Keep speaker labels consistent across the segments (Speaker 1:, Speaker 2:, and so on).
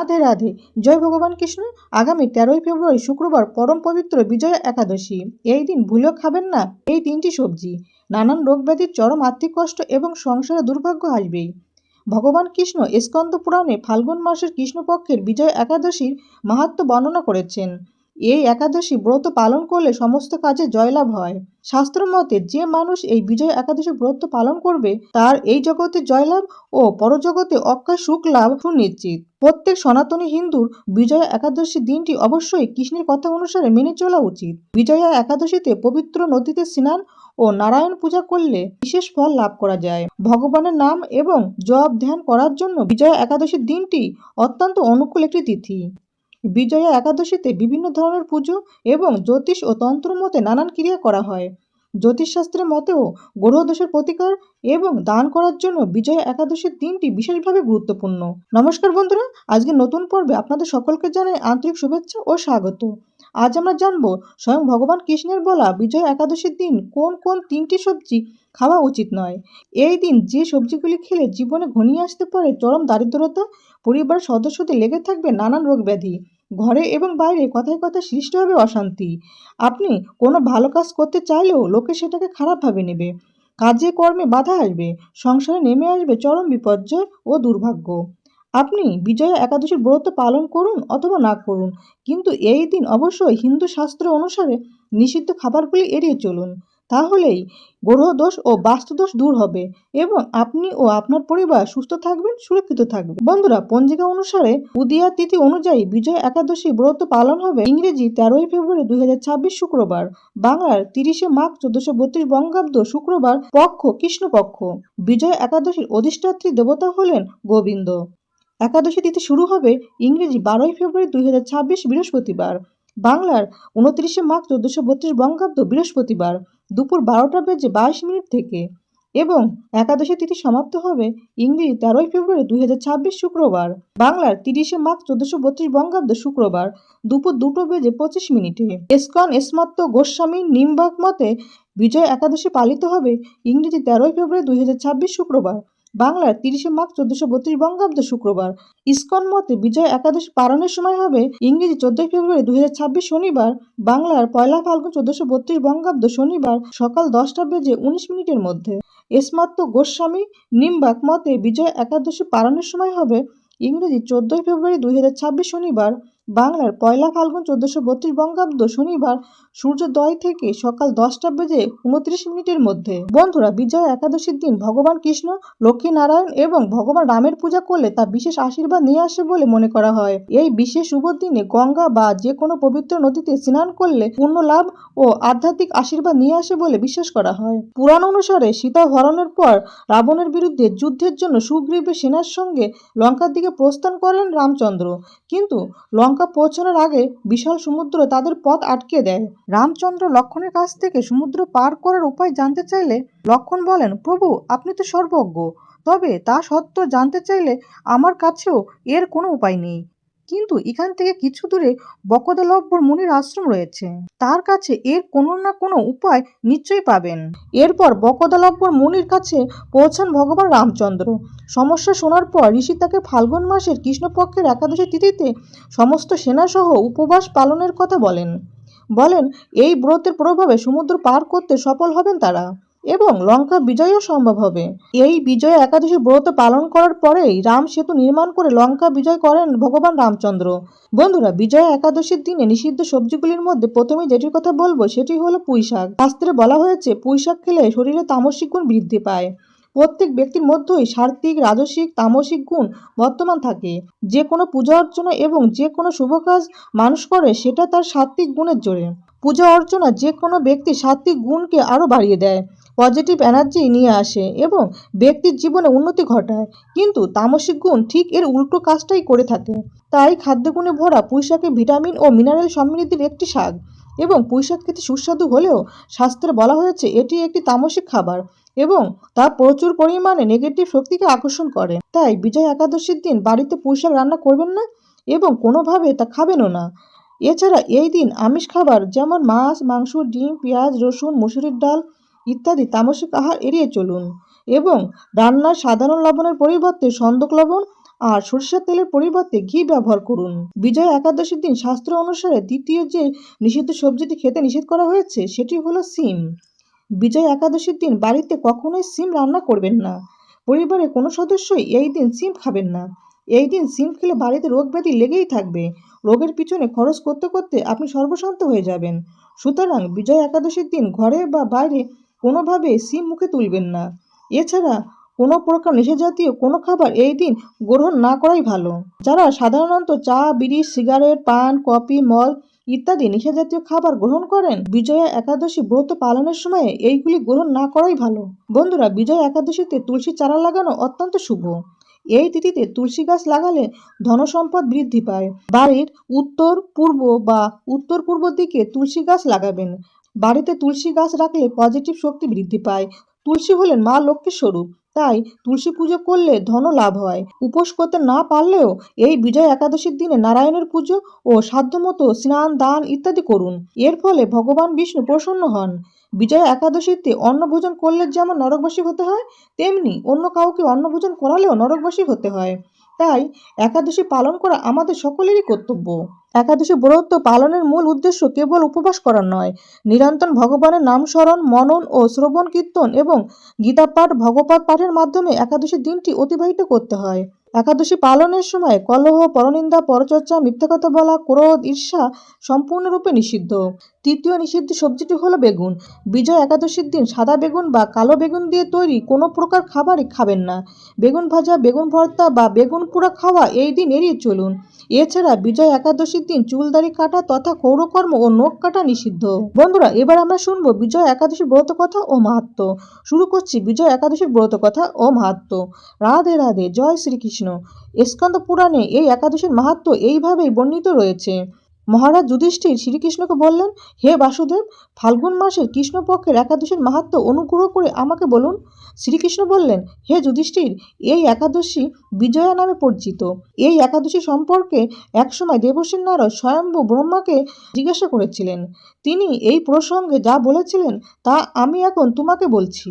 Speaker 1: রাধে রাধে। জয় ভগবান কৃষ্ণ। আগামী তেরোই ফেব্রুয়ারি শুক্রবার পরম পবিত্র বিজয়া একাদশী। এই দিন ভুলেও খাবেন না এই তিনটি সবজি। নানান রোগ ব্যাধির চরম আর্থিক কষ্ট এবং সংসারে দুর্ভাগ্য আসবেই। ভগবান কৃষ্ণ স্কন্দ পুরাণে ফাল্গুন মাসের কৃষ্ণপক্ষের বিজয় একাদশীর মাহাত্ম বর্ণনা করেছেন। এই একাদশী ব্রত পালন করলে সমস্ত কাজে জয়লাভ হয়। শাস্ত্র মতে, যে মানুষ এই বিজয় একাদশী ব্রত পালন করবে, তার এই জগতে জয়লাভ ও পরজগতে অক্ষয় সুখ লাভ সুনিশ্চিত। প্রত্যেক সনাতনী হিন্দুর বিজয়া একাদশী দিনটি অবশ্যই কৃষ্ণের কথা অনুসারে মেনে চলা উচিত। বিজয়া একাদশীতে পবিত্র নদীতে স্নান ও নারায়ণ পূজা করলে বিশেষ ফল লাভ করা যায়। ভগবানের নাম এবং জপ ধ্যান করার জন্য বিজয়া একাদশীর দিনটি অত্যন্ত অনুকূল একটি তিথি। বিজয়া একাদশীতে বিভিন্ন ধরনের পুজো এবং জ্যোতিষ ও তন্ত্র মতে নানান ক্রিয়া করা হয়। জ্যোতিষশাস্ত্রের মতেও গ্রহদোষের প্রতিকার এবং দান করার জন্য বিজয়া একাদশীর দিনটি বিশেষভাবে গুরুত্বপূর্ণ। নমস্কার বন্ধুরা আজকে নতুন পর্বে আপনাদের সকলকে জানাই আন্তরিক শুভেচ্ছা ও স্বাগত। আজ আমরা জানব, স্বয়ং ভগবান কৃষ্ণের বলা বিজয়া একাদশীর দিন কোন কোন তিনটি সবজি খাওয়া উচিত নয়। এই দিন যে সবজিগুলি খেলে জীবনে ঘনিয়ে আসতে পারে চরম দারিদ্রতা পরিবারের সদস্যদের লেগে থাকবে নানান রোগ ব্যাধি। ঘরে এবং বাইরে কথায় কথায় সৃষ্টি হবে অশান্তি। আপনি কোনো ভালো কাজ করতে চাইলেও লোকে সেটাকে খারাপভাবে নেবে। কাজে কর্মে বাধা আসবে, সংসারে নেমে আসবে চরম বিপর্যয় ও দুর্ভাগ্য। আপনি বিজয়া একাদশীর ব্রত পালন করুন অথবা না করুন, কিন্তু এই দিন অবশ্যই হিন্দু শাস্ত্র অনুসারে নিষিদ্ধ খাবারগুলি এড়িয়ে চলুন। তাহলেই গ্রহদোষ ও বাস্তুদোষ দূর হবে এবং আপনি ও আপনার পরিবার সুস্থ থাকবেন, সুরক্ষিত থাকবে বন্ধুরা, পঞ্জিকা অনুসারে উদিয়া তিথি অনুযায়ী বিজয় একাদশী ব্রত পালন হবে ইংরেজি তেরোই ফেব্রুয়ারি দুই শুক্রবার, বাংলার তিরিশে মাঘ চোদ্দশো বত্রিশ বঙ্গাব্দ শুক্রবার পক্ষ, কৃষ্ণপক্ষ। বিজয় একাদশীর অধিষ্ঠাত্রী দেবতা হলেন গোবিন্দ। একাদশী তিথি শুরু হবে ইংরেজি বারোই ফেব্রুয়ারি দুই হাজার ছাব্বিশ বৃহস্পতিবার, বাংলার উনত্রিশে মাঘ চোদ্দশো বত্রিশ বঙ্গাব্দ বৃহস্পতিবার। দুপুর বারোটা বেজে বাইশ মিনিট থেকে এবং একাদশী তিথি সমাপ্ত হবে ইংরেজি তেরোই ফেব্রুয়ারি দুই হাজার ছাব্বিশ শুক্রবার, বাংলার তিরিশে মার্চ চোদ্দশো বত্রিশ বঙ্গাব্দ শুক্রবার দুপুর দুটো বেজে পঁচিশ মিনিটে। এসকন এসমাত্ত গোস্বামী নিম্বাক মতে বিজয় একাদশী পালিত হবে ইংরেজি তেরোই ফেব্রুয়ারি দুই হাজার ছাব্বিশ শুক্রবার। বাংলার তিরিশে মার্চ চোদ্দশো বত্রিশ বঙ্গাব্দ শুক্রবার। ইস্কন মতে বিজয় একাদশী পালনের সময় হবে ইংরেজি চোদ্দই ফেব্রুয়ারি দুই ছাব্বিশ শনিবার, বাংলার পয়লা ফাল্গুন চোদ্দশো বত্রিশ বঙ্গাব্দ শনিবার সকাল দশটা বেজে উনিশ মিনিটের মধ্যে। এসমাত্ত গোস্বামী নিম্বাক মতে বিজয় একাদশী পালনের সময় হবে ইংরেজি চোদ্দই ফেব্রুয়ারি দুই হাজার ছাব্বিশ শনিবার বাংলার পয়লা ফাল্গুন চোদ্দশো বত্রিশ বঙ্গাব্দ শনিবার সূর্যোদয় থেকে সকাল দশটা বেজে উনত্রিশ মিনিটের মধ্যে। বন্ধুরা, বিজয় একাদশীর দিন ভগবান কৃষ্ণ লক্ষ্মী নারায়ণ এবং ভগবান রামের পূজা করলে তা বিশেষ আশীর্বাদ নিয়ে আসে বলে মনে করা হয়। এই বিশেষ শুভ দিনে গঙ্গা বা যে কোনো পবিত্র নদীতে স্নান করলে পুণ্য লাভ ও আধ্যাত্মিক আশীর্বাদ নিয়ে আসে বলে বিশ্বাস করা হয়। পুরাণ অনুসারে সীতা হরণের পর রাবণের বিরুদ্ধে যুদ্ধের জন্য সুগ্রীবের সেনার সঙ্গে লঙ্কার দিকে প্রস্থান করেন রামচন্দ্র। কিন্তু লঙ্কা লঙ্কা পৌঁছানোর আগে বিশাল সমুদ্র তাদের পথ আটকে দেয়। রামচন্দ্র লক্ষণের কাছ থেকে সমুদ্র পার করার উপায় জানতে চাইলে লক্ষণ বলেন, প্রভু, আপনি তো সর্বজ্ঞ। তবে তা সত্ত্বেও জানতে চাইলে আমার কাছেও এর কোনো উপায় নেই। কিন্তু এখান থেকে কিছু দূরে বকদলব্বর মুনির আশ্রম রয়েছে। তার কাছে এর কোনো না কোনো উপায় নিশ্চয়ই পাবেন। এরপর বকদলব্বর মুনির কাছে পৌঁছান ভগবান রামচন্দ্র। সমস্যা শোনার পর ঋষি তাকে ফাল্গুন মাসের কৃষ্ণপক্ষের একাদশী তিথিতে সমস্ত সেনাসহ উপবাস পালনের কথা বলেন। বলেন, এই ব্রতের প্রভাবে সমুদ্র পার করতে সফল হবেন তারা। এবং লঙ্কা বিজয়ও সম্ভব হবে। এই বিজয় একাদশী ব্রত পালন করার পরেই রাম সেতু নির্মাণ করে লঙ্কা বিজয় করেন ভগবান রামচন্দ্র। বন্ধুরা, বিজয় একাদশীর দিনে নিষিদ্ধ সবজিগুলির মধ্যে প্রথমে যেটির কথা বলব, সেটি হলো পুঁই শাক শাস্ত্রে বলা হয়েছে পুঁই শাক খেলে শরীরে তামসিক গুণ বৃদ্ধি পায়। প্রত্যেক ব্যক্তির মধ্যেই সার্থিক রাজসিক তামসিক গুণ বর্তমান থাকে। যে কোনো পূজা অর্চনা এবং যে কোনো শুভ কাজ মানুষ করে, সেটা তার সাত্ত্বিক গুণের জোরে। পূজা অর্চনা যে কোনো ব্যক্তির সাত্ত্বিক গুণকে আরও বাড়িয়ে দেয় পজিটিভ এনার্জি নিয়ে আসে এবং ব্যক্তির জীবনে উন্নতি ঘটায়। কিন্তু তামসিক গুণ ঠিক এর উল্টো কাজটাই করে থাকে। তাই খাদ্যগুণে ভরা পুঁইশাকে ভিটামিন ও মিনারেল সমৃদ্ধির একটি শাক এবং পুঁইশাক খেতে সুস্বাদু হলেও শাস্ত্রে বলা হয়েছে, এটি একটি তামসিক খাবার। এবং তা প্রচুর পরিমাণে নেগেটিভ শক্তিকে আকর্ষণ করে। তাই বিজয় একাদশীর দিন বাড়িতে পুঁইশাক রান্না করবেন না এবং কোনোভাবে তা খাবেনও না। এছাড়া এই দিন আমিষ খাবার যেমন মাছ, মাংস, ডিম, পেঁয়াজ, রসুন, মুসুরির ডাল ইত্যাদি তামসিক আহার এড়িয়ে চলুন এবং রান্নার সাধারণ লবণের পরিবর্তে সন্দক লবণ আর সরিষার তেলের পরিবর্তে ঘি ব্যবহার করুন। বিজয় একাদশীর দিন শাস্ত্র অনুসারে দ্বিতীয় যে নিষিদ্ধ সবজিটি খেতে নিষেধ করা হয়েছে সেটি হলো সিম। বিজয় একাদশীর দিন বাড়িতে কখনোই সিম রান্না করবেন না। পরিবারের কোনো সদস্যই এই দিন সিম খাবেন না। এই দিন সিম খেলে বাড়িতে রোগ ব্যাধি লেগেই থাকবে। রোগের পিছনে খরচ করতে করতে আপনি সর্বশান্ত হয়ে যাবেন। সুতরাং বিজয় একাদশীর দিন ঘরে বা বাইরে কোনোভাবে সিম মুখে তুলবেন না। এছাড়া কোনো প্রকার নেশাজাতীয় কোনো খাবার এই দিন গ্রহণ না করাই ভালো। যারা সাধারণত চা, বিড়ি, সিগারেট, পান, কফি মদ ইত্যাদি নেশাজাতীয় খাবার গ্রহণ করেন। বিজয়া একাদশী ব্রত পালনের সময় এইগুলি গ্রহণ না করাই ভালো। বন্ধুরা, বিজয়া একাদশীতে তুলসী চারা লাগানো অত্যন্ত শুভ। এই তিথিতে তুলসী গাছ লাগালে ধনসম্পদ বৃদ্ধি পায়। বাড়ির উত্তর, পূর্ব বা উত্তর পূর্ব দিকে তুলসী গাছ লাগাবেন। বাড়িতে তুলসী গাছ রাখলে পজিটিভ শক্তি বৃদ্ধি পায়। তুলসী হলেন মা লক্ষ্মীর স্বরূপ। তাই তুলসী পুজো করলে ধন লাভ হয়। উপোস করতে না পারলেও এই বিজয় একাদশীর দিনে নারায়ণের পুজো ও সাধ্যমতো স্নান, দান ইত্যাদি করুন। এর ফলে ভগবান বিষ্ণু প্রসন্ন হন। বিজয় একাদশীতে অন্নভোজন করলে যেমন নরকবাসী হতে হয়, তেমনি অন্য কাউকে অন্নভোজন করালেও নরকবাসী হতে হয়। তাই একাদশী পালন করা আমাদের সকলেরই কর্তব্য। একাদশী ব্রত পালনের মূল উদ্দেশ্য কেবল উপবাস করা নয়। নিরন্তর ভগবানের নাম স্মরণ, মনন ও শ্রবণ, কীর্তন এবং গীতা পাঠ ভগবত পাঠের মাধ্যমে একাদশী দিনটি অতিবাহিত করতে হয়। একাদশী পালনের সময় কলহ, পরনিন্দা, পরচর্চা, মিথ্যা কথা বলা, ক্রোধ, ঈর্ষা সম্পূর্ণরূপে নিষিদ্ধ। তৃতীয় নিষিদ্ধ সবজিটি হলো বেগুন। বিজয় একাদশীর দিন সাদা বেগুন বা কালো বেগুন দিয়ে তৈরি কোনো প্রকার খাবারই খাবেন না। বেগুন ভাজা, বেগুন ভর্তা বা বেগুন পোড়া খাওয়া এই দিন এড়িয়ে চলুন। এছাড়া বিজয় একাদশীর দিন চুলদাড়ি কাটা তথা কৌরকর্ম ও নখ কাটা নিষিদ্ধ। বন্ধুরা, এবার আমরা শুনব বিজয় একাদশীর ব্রত কথা ও মাহাত্ম শুরু করছি বিজয় একাদশীর ব্রত কথা ও মাহাত্ম রাধে রাধে, জয় শ্রীকৃষ্ণ। স্কন্দ পুরাণে এই একাদশীর মাহাত্ম এইভাবেই বর্ণিত রয়েছে। মহারাজ যুধিষ্ঠির শ্রীকৃষ্ণকে বললেন, হে বাসুদেব, ফাল্গুন মাসের কৃষ্ণপক্ষের একাদশীর মাহাত্ম অনুগ্রহ করে আমাকে বলুন। শ্রীকৃষ্ণ বললেন, হে যুধিষ্ঠির, এই একাদশী বিজয়া নামে পরিচিত। এই একাদশী সম্পর্কে একসময় দেবসেন নারদ স্বয়ম্ভু ব্রহ্মাকে জিজ্ঞাসা করেছিলেন। তিনি এই প্রসঙ্গে যা বলেছিলেন তা আমি এখন তোমাকে বলছি।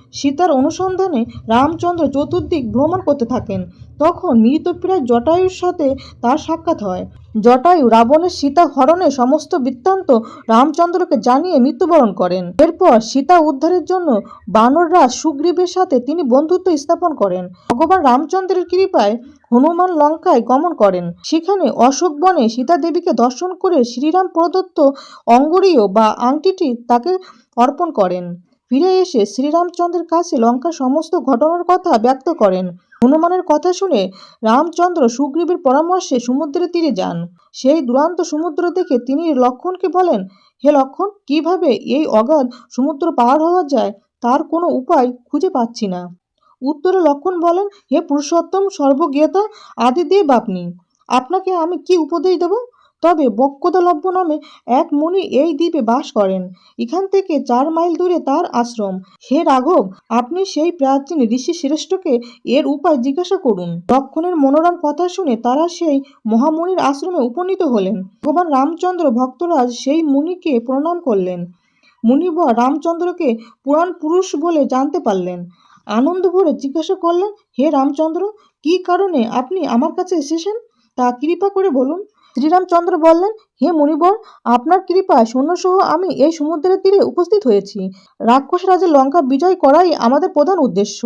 Speaker 1: সীতার অনুসন্ধানে রামচন্দ্র চতুর্দিক ভ্রমণ করতে থাকেন। তখন মৃতপ্রায় জটায়ুর সাথে তার সাক্ষাৎ হয়। জটায়ু রাবণের সীতা হরণে সমস্ত বৃত্তান্ত রামচন্দ্রকে জানিয়ে মৃত্যুবরণ করেন। এরপর সীতা উদ্ধারের জন্য বানররা সুগ্রীবের সাথে তিনি বন্ধুত্ব স্থাপন করেন। ভগবান রামচন্দ্রের কৃপায় হনুমান লঙ্কায় গমন করেন। সেখানে অশোক বনে সীতা দেবীকে দর্শন করে শ্রীরাম প্রদত্ত অঙ্গরীয় বা আংটিটি তাকে অর্পণ করেন। ফিরে এসে শ্রীরামচন্দ্রের কাছে লঙ্কার সমস্ত ঘটনার কথা ব্যক্ত করেন। হনুমানের কথা শুনে রামচন্দ্র সুগ্রীবের পরামর্শে সমুদ্রের তীরে যান। সেই দুরান্ত সমুদ্র দেখে তিনি লক্ষণকে বলেন, হে লক্ষণ, কীভাবে এই অগাধ সমুদ্র পার হওয়া যায় তার কোনো উপায় খুঁজে পাচ্ছি না। উত্তরে লক্ষণ বলেন, হে পুরুষোত্তম, সর্বজ্ঞতা আদিদেব আপনি। আপনাকে আমি কি উপদেশ দেব? তবে বক্কদলভ্য নামে এক মুনি এই দ্বীপে বাস করেন। এখান থেকে চার মাইল দূরে তার আশ্রম। হে রাঘব, আপনি সেই প্রাচীন ঋষি শ্রেষ্ঠকে এর উপায় জিজ্ঞাসা করুন। লক্ষণের মনোরম কথা শুনে তারা সেই মহামুনির আশ্রমে উপনীত হলেন। ভগবান রামচন্দ্র ভক্তরাজ সেই মুনিকে প্রণাম করলেন। মুনিবর রামচন্দ্রকে পুরাণ পুরুষ বলে জানতে পারলেন। আনন্দ ভরে জিজ্ঞাসা করলেন, হে রামচন্দ্র, কী কারণে আপনি আমার কাছে এসেছেন? তা কৃপা করে বলুন। শ্রীরামচন্দ্র বললেন, হে মুনিবর, আপনার কৃপায় সৈন্যসহ আমি এই সমুদ্রের তীরে উপস্থিত হয়েছি। রাক্ষস রাজের লঙ্কা বিজয় করাই আমাদের প্রধান উদ্দেশ্য।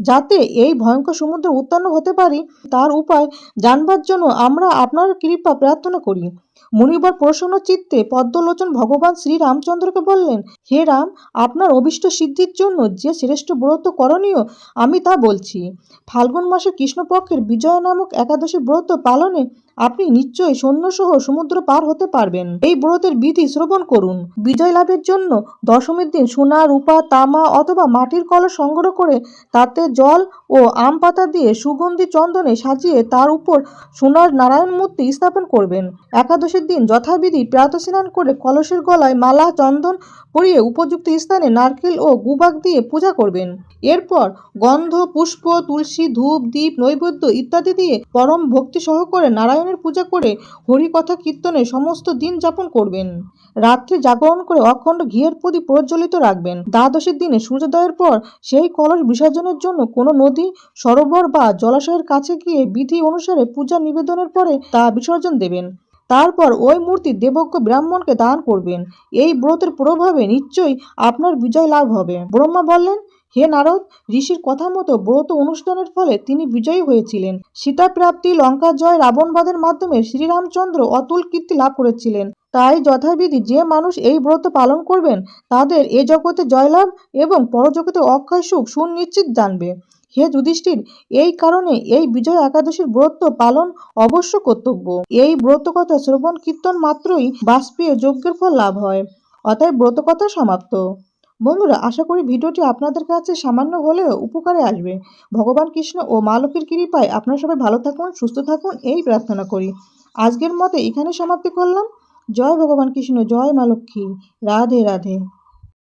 Speaker 1: যাতে এই ভয়ঙ্কর সমুদ্র উত্তন্ন হতে পারি, তার উপায় জানবার জন্য আমরা আপনার কৃপা প্রার্থনা করি। মুনিবর প্রসন্ন চিত্তে পদ্মলোচন ভগবান শ্রী রামচন্দ্রকে বললেন, হে রাম, আপনার অভিষ্ট সিদ্ধির জন্য যে শ্রেষ্ঠ ব্রত করণীয়, আমি তা বলছি। ফাল্গুন মাসে কৃষ্ণপক্ষের বিজয় নামক একাদশী ব্রত পালনে আপনি নিশ্চয়ই সৈন্যসহ সমুদ্র পার হতে পারবেন। এই ব্রতের বিধি শ্রবণ করুন। বিজয় লাভের জন্য দশমীর দিন সোনা, রূপা, তামা অথবা মাটির কলস সংগ্রহ করে তাতে জল ও আম পাতা দিয়ে সুগন্ধি চন্দনে সাজিয়ে তার উপর সোনার নারায়ণ মূর্তি স্থাপন করবেন। একাদশীর দিন যথাবিধি প্রাতঃস্নান করে কলসের গলায় মালা, চন্দন পরিয়ে উপযুক্ত স্থানে নারকেল ও গুবাক দিয়ে পূজা করবেন। এরপর গন্ধ, পুষ্প, তুলসী, ধূপ দ্বীপ নৈবেদ্য ইত্যাদি দিয়ে পরম ভক্তি সহকারে নারায়ণের পূজা করে হরিকথা কীর্তনে সমস্ত দিন যাপন করবেন। রাত্রি জাগরণ করে অখণ্ড ঘিয়ের প্রদীপ প্রজ্বলিত রাখবেন। দ্বাদশীর দিনে সূর্যোদয়ের পর সেই কলস বিসর্জনের জন্য কোনো নদী, সরোবর বা জলাশয়ের কাছে গিয়ে বিধি অনুসারে পূজা নিবেদনের পরে তা বিসর্জন দেবেন। তারপর ওই মূর্তি দেবজ্ঞ ব্রাহ্মণকে দান করবেন। এই ব্রতের প্রভাবে নিশ্চয়ই আপনার বিজয় লাভ হবে। ব্রহ্মা বললেন হে নারদ, ঋষির কথা মতো ব্রত অনুষ্ঠানের ফলে তিনি বিজয়ী হয়েছিলেন। সীতা প্রাপ্তি লঙ্কা জয় রাবণবাদের মাধ্যমে শ্রীরামচন্দ্র অতুল কীর্তি লাভ করেছিলেন। তাই যথাবিধি যে মানুষ এই ব্রত পালন করবেন, তাদের এ জগতে জয়লাভ এবং পরজগতে অক্ষয় সুখ সুনিশ্চিত জানবে। হে যুধিষ্ঠির, এই কারণে এই বিজয় একাদশীর ব্রত পালন অবশ্য কর্তব্য। এই ব্রত কথা শ্রবণ কীর্তন মাত্রই বাষ্পীয় যজ্ঞের ফল লাভ হয়। অতএব ব্রত কথা সমাপ্ত। বন্ধুরা, আশা করি ভিডিওটি আপনাদের কাছে সামান্য হলেও উপকারে আসবে। ভগবান কৃষ্ণ ও মা লক্ষ্মীর কৃপায় আপনারা সবাই ভালো থাকুন, সুস্থ থাকুন, এই প্রার্থনা করি। আজকের মতে এখানে সমাপ্তি করলাম। জয় ভগবান কৃষ্ণ, জয় মা লক্ষ্মী। রাধে রাধে।